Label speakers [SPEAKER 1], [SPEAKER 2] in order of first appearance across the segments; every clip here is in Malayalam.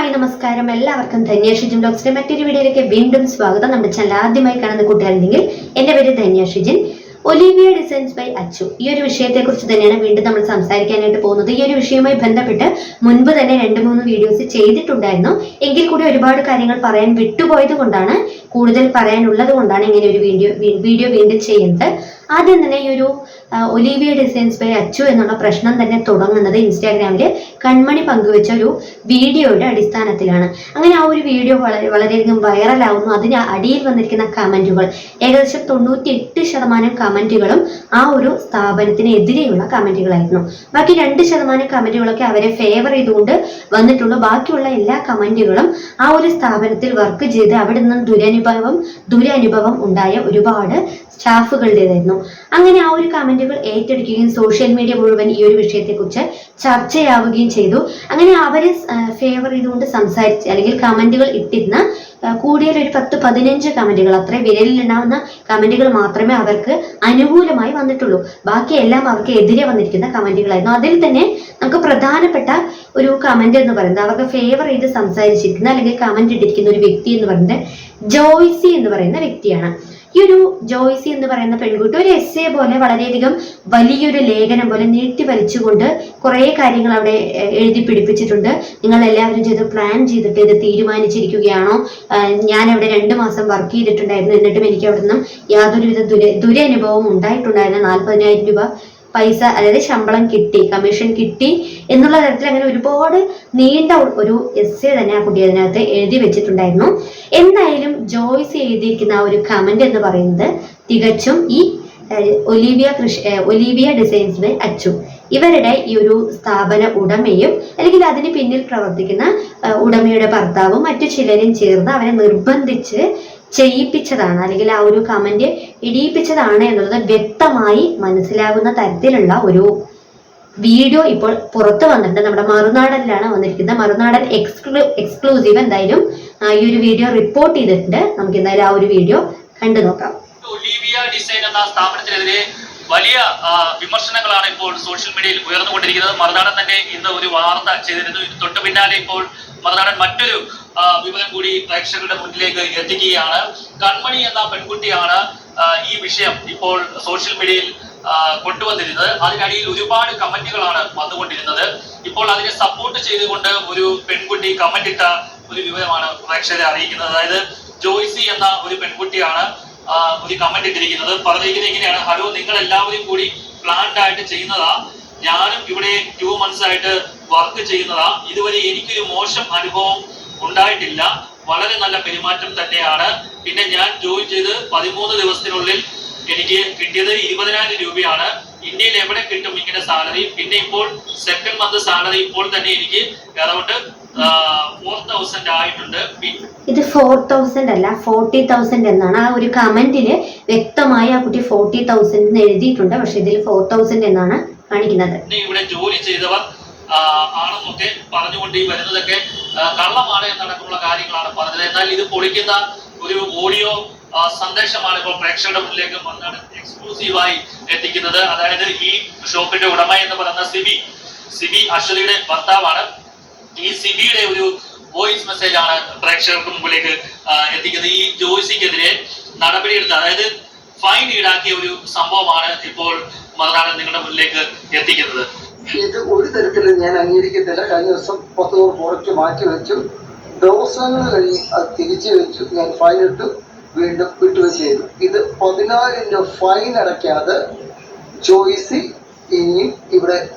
[SPEAKER 1] ഹായ് നമസ്കാരം. എല്ലാവർക്കും ധന്യാഷിജിൻ ഡോക്സിന്റെ മറ്റൊരു വീഡിയോയിലേക്ക് വീണ്ടും സ്വാഗതം. നമ്മുടെ ചാനൽ ആദ്യമായി കാണുന്ന കൂട്ടുകാരുണ്ടെങ്കിൽ എന്റെ പേര് Dhanya Shijin Olivia designs by Achu. ഈ ഒരു വിഷയത്തെ കുറിച്ച് തന്നെയാണ് വീണ്ടും നമ്മൾ സംസാരിക്കാനായിട്ട് പോകുന്നത്. ഈ ഒരു വിഷയവുമായി ബന്ധപ്പെട്ട് മുൻപ് തന്നെ രണ്ട് മൂന്ന് വീഡിയോസ് ചെയ്തിട്ടുണ്ടായിരുന്നു. എങ്കിൽ കൂടി ഒരുപാട് കാര്യങ്ങൾ പറയാൻ വിട്ടുപോയത് കൊണ്ടാണ് കൂടുതൽ പറയാനുള്ളത് കൊണ്ടാണ് ഇങ്ങനെ ഒരു വീഡിയോ വീഡിയോ വീണ്ടും ചെയ്യുന്നത്. ആദ്യം തന്നെ ഈ ഒരു ഒലീവിയ ഡിസൈൻസ് ബൈ അച്ചു എന്നുള്ള പ്രശ്നം തന്നെ തുടങ്ങുന്നത് ഇൻസ്റ്റാഗ്രാമിൽ കൺമണി പങ്കുവെച്ച ഒരു വീഡിയോയുടെ അടിസ്ഥാനത്തിലാണ്. അങ്ങനെ ആ ഒരു വീഡിയോ വളരെ വളരെയധികം വൈറലാവുന്നു. അതിന് അടിയിൽ വന്നിരിക്കുന്ന കമന്റുകൾ ഏകദേശം തൊണ്ണൂറ്റി എട്ട് ശതമാനം കമന്റുകളും ആ ഒരു സ്ഥാപനത്തിനെതിരെയുള്ള കമന്റുകളായിരുന്നു. ബാക്കി രണ്ട് ശതമാനം കമന്റുകളൊക്കെ അവരെ ഫേവർ ചെയ്തുകൊണ്ട് വന്നിട്ടുള്ളൂ. ബാക്കിയുള്ള എല്ലാ കമന്റുകളും ആ ഒരു സ്ഥാപനത്തിൽ വർക്ക് ചെയ്ത് അവിടെ നിന്നും ദുരനുഭവം ദുരനുഭവം ഉണ്ടായ ഒരുപാട് സ്റ്റാഫുകളുടേതായിരുന്നു. അങ്ങനെ ആ ഒരു കമന്റുകൾ ഏറ്റെടുക്കുകയും സോഷ്യൽ മീഡിയ മുഴുവൻ ഈ ഒരു വിഷയത്തെ കുറിച്ച് ചർച്ചയാവുകയും ചെയ്തു. അങ്ങനെ അവരെ ഫേവർ ചെയ്തുകൊണ്ട് സംസാരിച്ച് അല്ലെങ്കിൽ കമന്റുകൾ ഇട്ടിരുന്ന കൂടിയ ഒരു പത്ത് പതിനഞ്ച് കമന്റുകൾ അത്ര വിരലിലുണ്ടാവുന്ന കമന്റുകൾ മാത്രമേ അവർക്ക് അനുകൂലമായി വന്നിട്ടുള്ളൂ. ബാക്കിയെല്ലാം അവർക്ക് എതിരെ വന്നിരിക്കുന്ന കമന്റുകളായിരുന്നു. അതിൽ തന്നെ നമുക്ക് പ്രധാനപ്പെട്ട ഒരു കമന്റ് എന്ന് പറയുന്നത് അവർക്ക് ഫേവർ ചെയ്ത് സംസാരിച്ചിരിക്കുന്ന അല്ലെങ്കിൽ കമന്റ് ഇട്ടിരിക്കുന്ന ഒരു വ്യക്തി എന്ന് പറയുന്നത് ജോയ്സി എന്ന് പറയുന്ന വ്യക്തിയാണ്. ഈ ഒരു ജോയ്സി എന്ന് പറയുന്ന പെൺകുട്ടി ഒരു എസ് എ പോലെ വളരെയധികം വലിയൊരു ലേഖനം പോലെ നീട്ടി വലിച്ചുകൊണ്ട് കുറേ കാര്യങ്ങൾ അവിടെ എഴുതി പിടിപ്പിച്ചിട്ടുണ്ട്. നിങ്ങൾ എല്ലാവരും ചെയ്ത് പ്ലാൻ ചെയ്തിട്ട് ഇത് തീരുമാനിച്ചിരിക്കുകയാണോ? ഞാൻ അവിടെ രണ്ട് മാസം വർക്ക് ചെയ്തിട്ടുണ്ടായിരുന്നു. എന്നിട്ടും എനിക്ക് അവിടെ നിന്നും യാതൊരുവിധ ദുര ദുരനുഭവം ഉണ്ടായിട്ടുണ്ടായിരുന്നു നാൽപ്പതിനായിരം രൂപ പൈസ അതായത് ശമ്പളം കിട്ടി കമ്മീഷൻ കിട്ടി എന്നുള്ള തരത്തിൽ അങ്ങനെ ഒരുപാട് നീണ്ട ഒരു എസ് തന്നെ ആ കുട്ടി അതിനകത്ത് എഴുതി വെച്ചിട്ടുണ്ടായിരുന്നു. എന്തായാലും ജോയ്സ് എഴുതിയിരിക്കുന്ന ആ ഒരു കമന്റ് എന്ന് പറയുന്നത് തികച്ചും ഈ ഒലീവിയ കൃഷി ഒലീവിയ ഡിസൈൻസ് അച്ചു. ഇവരുടെ ഈ ഒരു സ്ഥാപന ഉടമയും അല്ലെങ്കിൽ അതിന് പിന്നിൽ പ്രവർത്തിക്കുന്ന ഉടമയുടെ ഭർത്താവും മറ്റു ചിലരും ചേർന്ന് അവരെ നിർബന്ധിച്ച് ചെയ്യിപ്പിച്ചതാണ്. അല്ലെങ്കിൽ ആ ഒരു കമന്റ് ഇടിയിപ്പിച്ചതാണ് എന്നുള്ളത് വ്യക്തമായി മനസ്സിലാകുന്ന തരത്തിലുള്ള ഒരു വീഡിയോ ഇപ്പോൾ പുറത്തു വന്നിട്ടുണ്ട്. നമ്മുടെ മറുനാടനിലാണ് വന്നിരിക്കുന്നത്. മറുനാടൻ എക്സ്ക്ലൂ എക്സ്ക്ലൂസീവ് എന്തായാലും ഈ ഒരു വീഡിയോ റിപ്പോർട്ട് ചെയ്തിട്ടുണ്ട്. നമുക്ക് എന്തായാലും ആ ഒരു വീഡിയോ കണ്ടു നോക്കാം.
[SPEAKER 2] സ്ഥാപനത്തിനെതിരെ വലിയ വിമർശനങ്ങളാണ് ഇപ്പോൾ സോഷ്യൽ മീഡിയയിൽ ഉയർന്നുകൊണ്ടിരിക്കുന്നത്. മറുനാടൻ തന്നെ ഇന്ന് ഒരു വാർത്ത ചെയ്തിരുന്നു. തൊട്ടു പിന്നാലെ ഇപ്പോൾ മറുനാടൻ മറ്റൊരു വിവരം കൂടി പ്രേക്ഷകരുടെ മുന്നിലേക്ക് എത്തിക്കുകയാണ്. കൺമണി എന്ന പെൺകുട്ടിയാണ് ഈ വിഷയം ഇപ്പോൾ സോഷ്യൽ മീഡിയയിൽ കൊണ്ടുവന്നിരുന്നത്. അതിനടിയിൽ ഒരുപാട് കമന്റുകളാണ് വന്നുകൊണ്ടിരുന്നത്. ഇപ്പോൾ അതിനെ സപ്പോർട്ട് ചെയ്തുകൊണ്ട് ഒരു പെൺകുട്ടി കമന്റ് ഇട്ട ഒരു വിവരമാണ് പ്രേക്ഷകരെ അറിയിക്കുന്നത്. അതായത് ജോയ്സി എന്ന ഒരു പെൺകുട്ടിയാണ് ഒരു കമന്റ് ഇട്ടിരിക്കുന്നത്. പറഞ്ഞിരിക്കുന്നത് ഇങ്ങനെയാണ്. ഹലോ നിങ്ങൾ എല്ലാവരും കൂടി പ്ലാൻഡ് ആയിട്ട് ചെയ്യുന്നതാ. ഞാനും ഇവിടെ ടു മന്ത്സ് ആയിട്ട് വർക്ക് ചെയ്യുന്നതാ. ഇതുവരെ എനിക്കൊരു മോശം അനുഭവം ഉണ്ടായിട്ടില്ല. വളരെ നല്ല പെരുമാറ്റം തന്നെയാണ്. പിന്നെ ഞാൻ ജോയിൻ ചെയ്ത് പതിമൂന്ന് ദിവസത്തിനുള്ളിൽ എനിക്ക് കിട്ടിയത് ഇരുപതിനായിരം രൂപയാണ്. ഇന്ത്യയിൽ എവിടെ കിട്ടും ഇങ്ങനെ സാലറി പിന്നെ ഇപ്പോൾ സെക്കൻഡ് മന്ത് സാലറി ഇപ്പോൾ തന്നെ എനിക്ക് അറൗണ്ട് ഫോർ തൗസൻഡ് ആയിട്ടുണ്ട്.
[SPEAKER 1] ഇത് ഫോർ തൗസൻഡ് അല്ല ഫോർട്ടി തൗസൻഡ് എന്നാണ്. ആ ഒരു കമന്റിൽ വ്യക്തമായി ആ കുട്ടി ഫോർട്ടി തൗസൻഡ് എന്ന് എഴുതിയിട്ടുണ്ട്. പക്ഷെ ഇതിൽ ഫോർ തൗസൻഡ് എന്നാണ് കാണിക്കുന്നത്.
[SPEAKER 2] ഇവിടെ ജോലി ചെയ്തവർ ആണെന്നൊക്കെ പറഞ്ഞുകൊണ്ട് ഈ വരുന്നതൊക്കെ കള്ളമാണ് എന്നടക്കമുള്ള കാര്യങ്ങളാണ് പറഞ്ഞത്. എന്നാൽ ഇത് പൊളിക്കുന്ന ഒരു ഓഡിയോ സന്ദേശമാണ് ഇപ്പോൾ പ്രേക്ഷകരുടെ മുന്നിലേക്ക് വന്നാണ് എക്സ്ക്ലൂസീവായി എത്തിക്കുന്നത്. അതായത് ഈ ഷോപ്പിന്റെ ഉടമ എന്ന് പറയുന്ന സിബി. സിബി അശ്വതിയുടെ ഭർത്താവാണ്. ഈ സിബിയുടെ ഒരു വോയിസ് മെസ്സേജ് ആണ് പ്രേക്ഷകർക്ക് മുമ്പിലേക്ക് എത്തിക്കുന്നത്. ഈ ജോയിസിക്കെതിരെ നടപടിയെടുത്ത് അതായത് ഫൈൻ ഈടാക്കിയ ഒരു സംഭവമാണ് ഇപ്പോൾ മറുനാടൻ നിങ്ങളുടെ മുന്നിലേക്ക് എത്തിക്കുന്നത്.
[SPEAKER 3] ഇത് ഒരു തരത്തിലും ഞാൻ അംഗീകരിക്കത്തില്ല. കഴിഞ്ഞ ദിവസം പത്ത് നൂറ് പ്രോഡക്റ്റ് മാറ്റി വെച്ചു. ദിവസങ്ങൾ കഴിഞ്ഞ് അത് തിരിച്ചു വെച്ചു. ഞാൻ ഫൈൻ ഇട്ടു. വീണ്ടും വിട്ടുകയും ചെയ്തു. ഇത് പതിനായിരം ഫൈൻ അടയ്ക്കാതെ ചോയ്സി ഇനിയും ഇവിടെ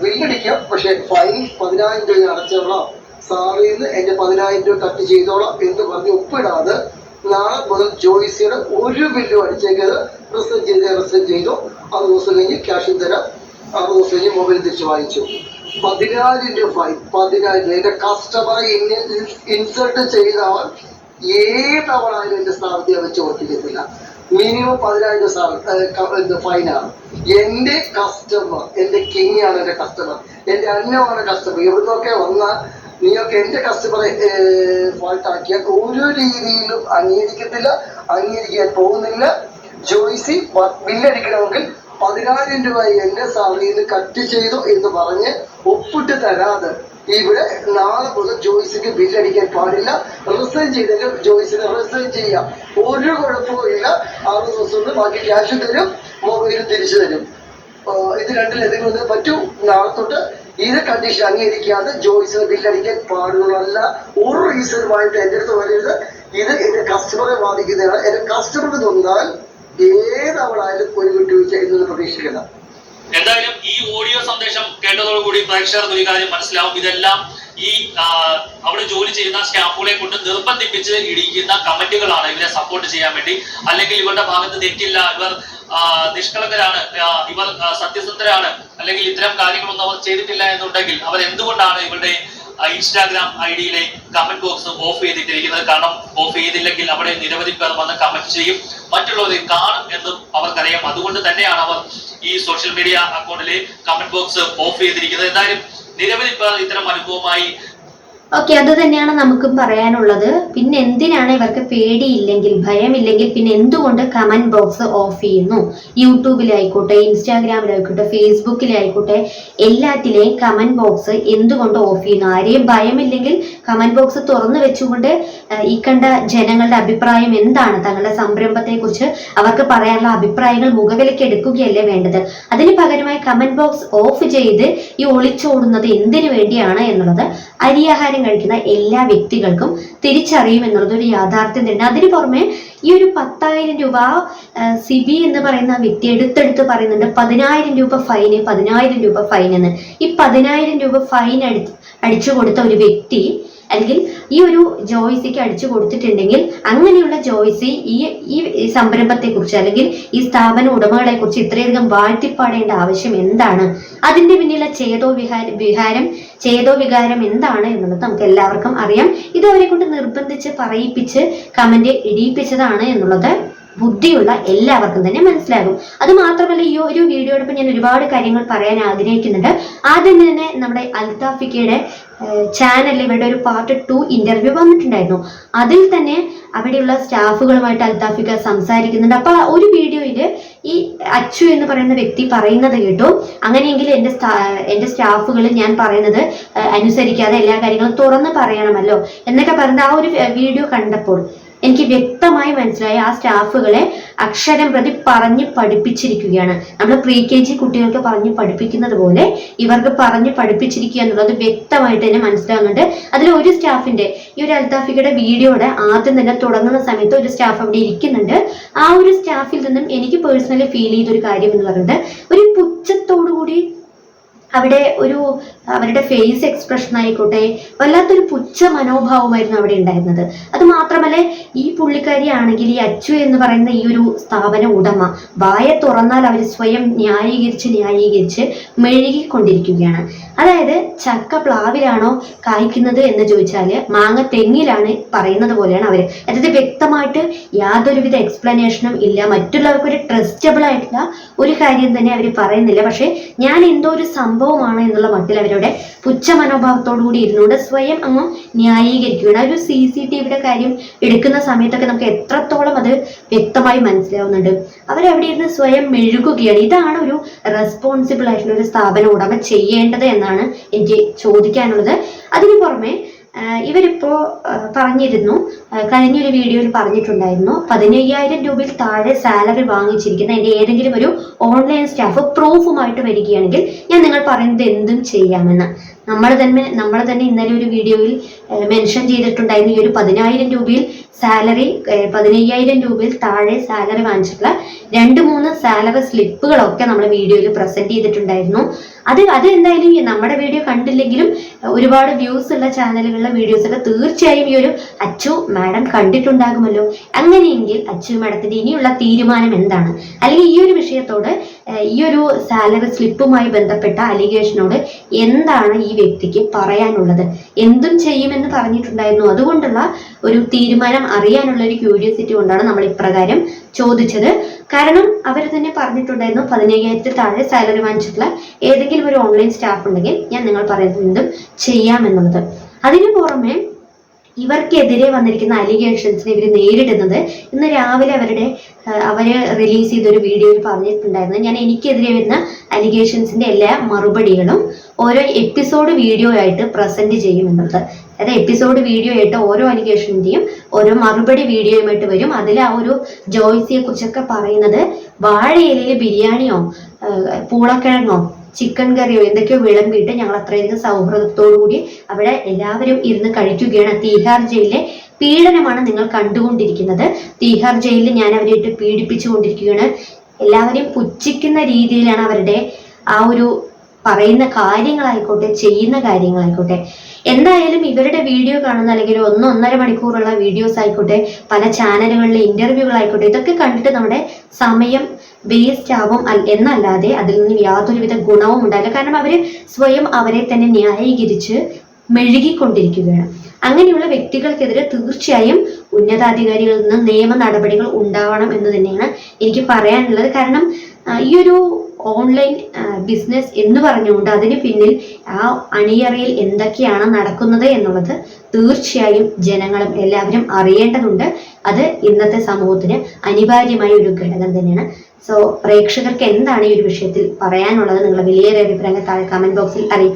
[SPEAKER 3] വില്ലടിക്കാം പക്ഷെ ഫൈൻ പതിനായിരം രൂപ അടച്ചോളാം. സാറിൽ നിന്ന് എന്റെ പതിനായിരം രൂപ കട്ട് ചെയ്തോളാം എന്ന് പറഞ്ഞ് ഒപ്പിടാതെ നാളെ മുതൽ ജോയിസിയുടെ ഒരു ബില്ലും അടിച്ചേക്കത് റിസർച്ച് ചെയ്ത് റിസർച്ച് ചെയ്തു. അത് ദിവസം കഴിഞ്ഞ് ക്യാഷും തരാം. ദിവസം മൊബൈൽ തിരിച്ചു വാങ്ങിച്ചു. പതിനായിരം രൂപ പതിനായിരം എന്റെ കസ്റ്റമറെ ഇൻസൾട്ട് ചെയ്തവർ ഏതവണായാലും എന്റെ സ്ഥാനത്ത് വെച്ച് ഓർപ്പിക്കത്തില്ല മിനിമം പതിനായിരം സാർ ഫൈനാണ് എന്റെ കസ്റ്റമർ എന്റെ കിങ് ആണ് എന്റെ കസ്റ്റമർ എന്റെ അന്നമാണ് കസ്റ്റമർ എവിടുന്നൊക്കെ വന്ന നീയൊക്കെ എന്റെ കസ്റ്റമറെ ഫാൾട്ട് ആക്കിയാൽ ഒരു രീതിയിലും അംഗീകരിക്കത്തില്ല അംഗീകരിക്കാൻ പോകുന്നില്ല. ജോയ്സി ബില്ലടിക്കണമെങ്കിൽ പതിനായിരം രൂപ എന്റെ സാലറിയിൽ നിന്ന് കട്ട് ചെയ്തു എന്ന് പറഞ്ഞ് ഒപ്പിട്ട് തരാതെ ഇവിടെ നാളെ മുതൽ ജോയ്സിന് ബില്ലടിക്കാൻ പാടില്ല. റിസൈൻ ചെയ്തെങ്കിൽ ജോയ്സിന് റിസൈൻ ചെയ്യാം. ഒരു കുഴപ്പമില്ല ആറ് ദിവസം ബാക്കി ക്യാഷ് തരും മൊബൈൽ തിരിച്ചു തരും. ഇത് രണ്ടിൽ എന്തെങ്കിലും ഒന്ന് പറ്റൂ? നാളെ തൊട്ട് ഇത് കണ്ടീഷൻ അംഗീകരിക്കാതെ ജോയ്സിന് ബില്ലടിക്കാൻ പാടുള്ളതല്ല. ഒരു റീസണുമായിട്ട് എന്റെ അടുത്ത് വരരുത് ഇത് എന്റെ കസ്റ്റമറെ ബാധിക്കുന്നതാണ്. എന്റെ കസ്റ്റമർക്ക് തോന്നിയാൽ ഏതവളായാലും ഒരു വിട്ടുവീഴ്ച പ്രതീക്ഷിക്കണം
[SPEAKER 2] എന്തായാലും ഈ ഓഡിയോ സന്ദേശം കേട്ടതോടുകൂടി പ്രേക്ഷകർക്ക് ഒരു കാര്യം മനസ്സിലാവും. ഇതെല്ലാം ഈ അവിടെ ജോലി ചെയ്യുന്ന സ്റ്റാഫുകളെ കൊണ്ട് നിർബന്ധിപ്പിച്ച് ഇടിക്കുന്ന കമന്റുകളാണ് ഇവരെ സപ്പോർട്ട് ചെയ്യാൻ വേണ്ടി. അല്ലെങ്കിൽ ഇവരുടെ ഭാഗത്ത് തെറ്റില്ല ഇവർ നിഷ്കളങ്കരാണ് ഇവർ സത്യസന്ധരാണ് അല്ലെങ്കിൽ ഇത്തരം കാര്യങ്ങളൊന്നും അവർ ചെയ്തിട്ടില്ല എന്നുണ്ടെങ്കിൽ അവർ എന്തുകൊണ്ടാണ് ഇവരുടെ ഇൻസ്റ്റാഗ്രാം ഐ ഡിയിലെ കമന്റ് ബോക്സ് ഓഫ് ചെയ്തിട്ടിരിക്കുന്നത്? കാരണം ഓഫ് ചെയ്തില്ലെങ്കിൽ അവിടെ നിരവധി പേർ വന്ന് കമന്റ് ചെയ്യും. മറ്റുള്ളവർ കാണും എന്നും അവർക്കറിയാം. അതുകൊണ്ട് തന്നെയാണ് അവർ ഈ സോഷ്യൽ മീഡിയ അക്കൗണ്ടിലെ കമന്റ് ബോക്സ് ഓഫ് ചെയ്തിരിക്കുന്നത്. എന്തായാലും നിരവധി പേർ ഇത്തരം അനുഭവമായി
[SPEAKER 1] ഓക്കെ അത് തന്നെയാണ് നമുക്കും പറയാനുള്ളത്. പിന്നെ എന്തിനാണ് ഇവർക്ക് പേടിയില്ലെങ്കിൽ ഭയമില്ലെങ്കിൽ പിന്നെ എന്തുകൊണ്ട് കമന്റ് ബോക്സ് ഓഫ് ചെയ്യുന്നു? യൂട്യൂബിലായിക്കോട്ടെ ഇൻസ്റ്റാഗ്രാമിലായിക്കോട്ടെ ഫേസ്ബുക്കിലായിക്കോട്ടെ എല്ലാത്തിലെയും കമന്റ് ബോക്സ് എന്തുകൊണ്ട് ഓഫ് ചെയ്യുന്നു? ആരെയും ഭയമില്ലെങ്കിൽ കമന്റ് ബോക്സ് തുറന്നു വെച്ചുകൊണ്ട് ഈ കണ്ട ജനങ്ങളുടെ അഭിപ്രായം എന്താണ്? തങ്ങളുടെ സംരംഭത്തെ കുറിച്ച് അവർക്ക് പറയാനുള്ള അഭിപ്രായങ്ങൾ മുഖവിലേക്ക് എടുക്കുകയല്ലേ വേണ്ടത്? അതിന് പകരമായി കമന്റ് ബോക്സ് ഓഫ് ചെയ്ത് ഈ ഒളിച്ചോടുന്നത് എന്തിനു വേണ്ടിയാണ് എന്നുള്ളത്. അരിയാഹാരം കഴിക്കുന്ന എല്ലാ വ്യക്തികൾക്കും തിരിച്ചറിയും എന്നുള്ളത് ഒരു യാഥാർത്ഥ്യം തന്നെ അതിന് പുറമെ ഈ ഒരു പത്തായിരം രൂപ സിബി എന്ന് പറയുന്ന വ്യക്തി എടുത്തെടുത്ത് പറയുന്നുണ്ട് പതിനായിരം രൂപ ഫൈന് പതിനായിരം രൂപ ഫൈൻ എന്ന്. ഈ പതിനായിരം രൂപ ഫൈൻ അടി അടിച്ചു കൊടുത്ത ഒരു വ്യക്തി അല്ലെങ്കിൽ ഈ ഒരു ജോയ്സിക്ക് അടിച്ചു കൊടുത്തിട്ടുണ്ടെങ്കിൽ അങ്ങനെയുള്ള ജോയ്സി ഈ ഈ സംരംഭത്തെ കുറിച്ച് അല്ലെങ്കിൽ ഈ സ്ഥാപന ഉടമകളെ കുറിച്ച് ഇത്രയധികം വാഴ്ത്തിപ്പാടേണ്ട ആവശ്യം എന്താണ്? അതിന്റെ പിന്നിലെ ചേതോ വിഹാര വിഹാരം ചേതോ വികാരം എന്താണ് എന്നുള്ളത് നമുക്ക് എല്ലാവർക്കും അറിയാം. ഇത് അവരെ കൊണ്ട് നിർബന്ധിച്ച് പറയിപ്പിച്ച് കമന്റ് ഇടിയിപ്പിച്ചതാണ് എന്നുള്ളത്. ബുദ്ധിയുള്ള എല്ലാവർക്കും തന്നെ മനസ്സിലാകും. അത് മാത്രമല്ല ഈ ഒരു വീഡിയോടൊപ്പം ഞാൻ ഒരുപാട് കാര്യങ്ങൾ പറയാൻ ആഗ്രഹിക്കുന്നുണ്ട്. ആദ്യം തന്നെ നമ്മുടെ അൽതാഫിക്കയുടെ ചാനലിൽ ഇവരുടെ ഒരു പാർട്ട് ടു ഇന്റർവ്യൂ വന്നിട്ടുണ്ടായിരുന്നു. അതിൽ തന്നെ അവിടെയുള്ള സ്റ്റാഫുകളുമായിട്ട് അൽതാഫിക്ക സംസാരിക്കുന്നുണ്ട്. അപ്പൊ ഒരു വീഡിയോയിൽ ഈ അച്ചു എന്ന് പറയുന്ന വ്യക്തി പറയുന്നത് കേട്ടു. അങ്ങനെയെങ്കിൽ എന്റെ എന്റെ സ്റ്റാഫുകൾ ഞാൻ പറയുന്നത് അനുസരിക്കാതെ എല്ലാ കാര്യങ്ങളും തുറന്ന് പറയണമല്ലോ എന്നൊക്കെ പറഞ്ഞ ആ ഒരു വീഡിയോ കണ്ടപ്പോൾ എനിക്ക് വ്യക്തമായി മനസ്സിലായി ആ സ്റ്റാഫുകളെ അക്ഷരം പ്രതി പറഞ്ഞ് പഠിപ്പിച്ചിരിക്കുകയാണ്. നമ്മൾ പ്രീ കെ ജി കുട്ടികൾക്ക് പറഞ്ഞ് പഠിപ്പിക്കുന്നത് പോലെ ഇവർക്ക് പറഞ്ഞ് പഠിപ്പിച്ചിരിക്കുക എന്നുള്ളത് വ്യക്തമായിട്ട് തന്നെ മനസ്സിലാകുന്നുണ്ട്. അതിൽ ഒരു സ്റ്റാഫിന്റെ ഈ ഒരു അൽത്താഫിക്കയുടെ വീഡിയോയുടെ ആദ്യം തന്നെ തുടങ്ങുന്ന സമയത്ത് ഒരു സ്റ്റാഫ് അവിടെ ഇരിക്കുന്നുണ്ട്. ആ ഒരു സ്റ്റാഫിൽ നിന്നും എനിക്ക് പേഴ്സണലി ഫീൽ ചെയ്തൊരു കാര്യം എന്ന് പറയുന്നത് ഒരു പുച്ഛത്തോടു കൂടി അവിടെ ഒരു അവരുടെ ഫേസ് എക്സ്പ്രഷൻ ആയിക്കോട്ടെ വല്ലാത്തൊരു പുച്ഛ മനോഭാവമായിരുന്നു അവിടെ ഉണ്ടായിരുന്നത്. അത് മാത്രമല്ല ഈ പുള്ളിക്കാരി ആണെങ്കിൽ ഈ അച്ചു എന്ന് പറയുന്ന ഈ ഒരു സ്ഥാപന ഉടമ വായ തുറന്നാൽ അവർ സ്വയം ന്യായീകരിച്ച് ന്യായീകരിച്ച് മെഴുകിക്കൊണ്ടിരിക്കുകയാണ്. അതായത് ചക്ക പ്ലാവിലാണോ കായ്ക്കുന്നത് എന്ന് ചോദിച്ചാൽ മാങ്ങ തെങ്ങിലാണ് പറയുന്നത് പോലെയാണ് അവർ അതായത് വ്യക്തമായിട്ട് യാതൊരുവിധ എക്സ്പ്ലനേഷനും ഇല്ല മറ്റുള്ളവർക്ക് ഒരു ട്രസ്റ്റബിൾ ആയിട്ടുള്ള ഒരു കാര്യം തന്നെ അവർ പറയുന്നില്ല. പക്ഷെ ഞാൻ എന്തോ ഒരു സംഭവമാണ് എന്നുള്ള മട്ടിൽ അവരുടെ പുച്ഛ മനോഭാവത്തോടു കൂടി ഇരുന്നുകൊണ്ട് സ്വയം അങ്ങ് ന്യായീകരിക്കുകയാണ്. ആ ഒരു സി സി ടി വിയുടെ കാര്യം എടുക്കുന്ന സമയത്തൊക്കെ നമുക്ക് എത്രത്തോളം അത് വ്യക്തമായി മനസ്സിലാവുന്നുണ്ട്. അവരവിടെ ഇരുന്ന് സ്വയം മെഴുകുകയാണ്. ഇതാണ് ഒരു റെസ്പോൺസിബിൾ ആയിട്ടുള്ള ഒരു സ്ഥാപനം ഉടമ ചെയ്യേണ്ടത് എന്നാണ് എനിക്ക് ചോദിക്കാനുള്ളത്. അതിനു പുറമെ ഇവരിപ്പോ പറഞ്ഞിരുന്നു. കഴിഞ്ഞൊരു വീഡിയോയിൽ പറഞ്ഞിട്ടുണ്ടായിരുന്നു. പതിനയ്യായിരം രൂപയിൽ താഴെ സാലറി വാങ്ങിച്ചിരിക്കുന്ന എന്റെ ഏതെങ്കിലും ഒരു ഓൺലൈൻ സ്റ്റാഫ് പ്രൂഫുമായിട്ട് വരികയാണെങ്കിൽ ഞാൻ നിങ്ങൾ പറയുന്നത് എന്തും ചെയ്യാമെന്ന്. നമ്മൾ തന്നെ നമ്മൾ തന്നെ ഇന്നലെ ഒരു വീഡിയോയിൽ മെൻഷൻ ചെയ്തിട്ടുണ്ടായിരുന്നു. ഈ ഒരു പതിനായിരം രൂപയിൽ സാലറി പതിനയ്യായിരം രൂപയിൽ താഴെ സാലറി വാങ്ങിച്ചിട്ടുള്ള രണ്ട് മൂന്ന് സാലറി സ്ലിപ്പുകളൊക്കെ നമ്മൾ വീഡിയോയിൽ പ്രസന്റ് ചെയ്തിട്ടുണ്ടായിരുന്നു. അത് അത് എന്തായാലും നമ്മുടെ വീഡിയോ കണ്ടില്ലെങ്കിലും ഒരുപാട് വ്യൂസ് ഉള്ള ചാനലുകളിലെ വീഡിയോസ് ഒക്കെ തീർച്ചയായും ഈ ഒരു അച്ചു മാഡം കണ്ടിട്ടുണ്ടാകുമല്ലോ. അങ്ങനെയെങ്കിൽ അച്ചു മാഡത്തിന്റെ ഇനിയുള്ള തീരുമാനം എന്താണ്? അല്ലെങ്കിൽ ഈ ഒരു വിഷയത്തോട് ഈ ഒരു സാലറി സ്ലിപ്പുമായി ബന്ധപ്പെട്ട അലിഗേഷനോട് എന്താണ് ഈ വ്യക്തിക്ക് പറയാനുള്ളത്? എന്തും ചെയ്യുമെന്ന് പറഞ്ഞിട്ടുണ്ടായിരുന്നു. അതുകൊണ്ടുള്ള ഒരു തീരുമാനം അറിയാനുള്ള ഒരു ക്യൂരിയോസിറ്റി കൊണ്ടാണ് നമ്മൾ ഇപ്രകാരം ചോദിച്ചത്. കാരണം അവർ തന്നെ പറഞ്ഞിട്ടുണ്ടായിരുന്നു പതിനയ്യായിരത്തിൽ താഴെ സാലറി വാങ്ങിച്ചിട്ടുള്ള ഏതെങ്കിലും ഒരു ഓൺലൈൻ സ്റ്റാഫ് ഉണ്ടെങ്കിൽ ഞാൻ നിങ്ങൾ പറയുന്നത് എന്തും ചെയ്യാമെന്നുള്ളത്. അതിനു പുറമെ ഇവർക്കെതിരെ വന്നിരിക്കുന്ന അലിഗേഷൻസിനെ ഇവർ നേരിടുന്നത്. ഇന്ന് രാവിലെ അവരുടെ അവർ റിലീസ് ചെയ്ത ഒരു വീഡിയോയിൽ പറഞ്ഞിട്ടുണ്ടായിരുന്നു. ഞാൻ എനിക്കെതിരെ വരുന്ന അലിഗേഷൻസിന്റെ എല്ലാ മറുപടികളും ഓരോ എപ്പിസോഡ് വീഡിയോ ആയിട്ട് പ്രസന്റ് ചെയ്യുമെന്നുള്ളത്. അതായത് എപ്പിസോഡ് വീഡിയോ ആയിട്ട് ഓരോ അലിഗേഷന്റെയും ഓരോ മറുപടി വീഡിയോയുമായിട്ട് വരും. അതിൽ ആ ഒരു ജോയ്സിയെ കുറിച്ചൊക്കെ പറയുന്നത് വാഴയിലയിൽ ബിരിയാണിയോ പൂളക്കിഴങ്ങോ ചിക്കൻ കറിയോ എന്തൊക്കെയോ വിളമ്പിയിട്ട് ഞങ്ങൾ അത്രയധികം സൗഹൃദത്തോടു കൂടി അവിടെ എല്ലാവരും ഇരുന്ന് കഴിക്കുകയാണ്. തീഹാർ ജയിലിലെ പീഡനമാണ് നിങ്ങൾ കണ്ടുകൊണ്ടിരിക്കുന്നത്. തീഹാർ ജയിലിൽ ഞാൻ അവരെ ഇട്ട് പീഡിപ്പിച്ചു കൊണ്ടിരിക്കുകയാണ്. എല്ലാവരെയും പുച്ഛിക്കുന്ന രീതിയിലാണ് അവരുടെ ആ ഒരു പറയുന്ന കാര്യങ്ങളായിക്കോട്ടെ ചെയ്യുന്ന കാര്യങ്ങളായിക്കോട്ടെ. എന്തായാലും ഇവരുടെ വീഡിയോ കാണുന്ന അല്ലെങ്കിൽ ഒന്ന് ഒന്നര മണിക്കൂറുള്ള വീഡിയോസ് ആയിക്കോട്ടെ പല ചാനലുകളിലെ ഇന്റർവ്യൂകളായിക്കോട്ടെ ഇതൊക്കെ കണ്ടിട്ട് നമ്മുടെ സമയം വേസ്റ്റ് ആവും എന്നല്ലാതെ അതിൽ നിന്ന് യാതൊരുവിധ ഗുണവും ഉണ്ടാകില്ല കാരണം അവർ സ്വയം അവരെ തന്നെ ന്യായീകരിച്ച് മെഴുകിക്കൊണ്ടിരിക്കുകയാണ്. അങ്ങനെയുള്ള വ്യക്തികൾക്കെതിരെ തീർച്ചയായും ഉന്നതാധികാരികളിൽ നിന്ന് നിയമ നടപടികൾ ഉണ്ടാവണം എന്ന് തന്നെയാണ് എനിക്ക് പറയാനുള്ളത്. കാരണം ഈ ഒരു ഓൺലൈൻ ബിസിനസ് എന്ന് പറഞ്ഞുകൊണ്ട് അതിന് പിന്നിൽ ആ അണിയറയിൽ എന്തൊക്കെയാണ് നടക്കുന്നത് എന്നുള്ളത് തീർച്ചയായും ജനങ്ങളും എല്ലാവരും അറിയേണ്ടതുണ്ട്. അത് ഇന്നത്തെ സമൂഹത്തിന് അനിവാര്യമായ ഒരു ഘടകം തന്നെയാണ്. സോ പ്രേക്ഷകർക്ക് എന്താണ് ഈ ഒരു വിഷയത്തിൽ പറയാനുള്ളത്? നിങ്ങളുടെ വലിയൊരു അഭിപ്രായങ്ങൾ താഴെ കമന്റ് ബോക്സിൽ അറിയിക്കുക